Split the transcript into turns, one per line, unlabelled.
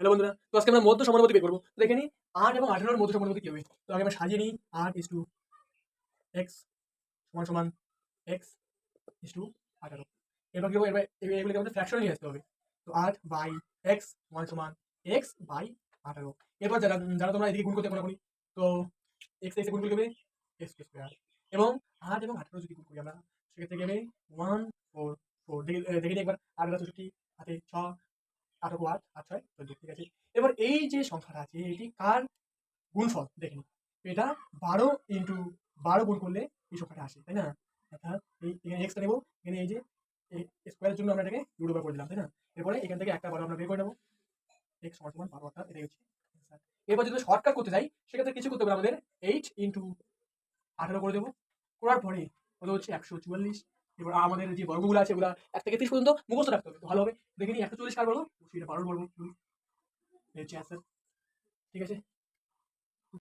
Hello বন্ধুরা, তো আজকে আমরা মধ্য সমানুপাতি বের করব। দেখে নিই আট এবং আঠেরোর মধ্য সমানুপাতি কি হবে? তো আগে আমরা সাজিয়ে নিই, আট ইস টু এক্স সমান সমান এক্স ইস টু আঠারো। এবার কি হবে? এবার এগুলোকে আমাদের ফ্র্যাকশনে নিয়ে আসতে হবে। তো আট বাই এক্স সমান সমান এক্স বাই আঠারো। এরপর যারা যারা তোমরা এদিকে গুণ করতে কোনো তো এক্স এক্সে গুণ করে দেবে এক্স স্কোয়ার। এবং আট এবং আঠারো যদি গুণ করি আমরা, সেক্ষেত্রে গেলে ওয়ান ফোর ফোর। দেখে দেখে একবার। আট চৌষট্টি হাতে ছ আঠারো আট আট ছয় চোদ্দ ঠিক আছে এবার এই যে সংখ্যাটা আছে, এটি কার গুণফল? দেখে নিই। এটা বারো ইন্টু বারো গুণ করলে এই সংখ্যাটা আসে, তাই না? অর্থাৎ এই এখানে এক্সটা নেব, এখানে এই যে স্কোয়ারের জন্য আমরা এটাকে রুট ওভার করে দিলাম, তাই না? এরপরে এখান থেকে একটা বারো আমরা বের করে নেব। এক্স সমান বারো অর্থাৎ এটাই হচ্ছে। এরপর যদি শর্টকাট করতে যাই, সেক্ষেত্রে কিছু করতে হবে আমাদের এইট ইন্টু আঠারো করে দেবো। করার পরে কত হচ্ছে? একশো চুয়াল্লিশ। এবার আমাদের যে বর্গগুলো আছে, ওগুলো এক থেকে তিরিশ পর্যন্ত মুখস্থ রাখতে হবে। ভালো হবে। দেখে নিই, একশো চল্লিশ কার বর্গ? সেটা বারোর বর্গ। ঠিক আছে?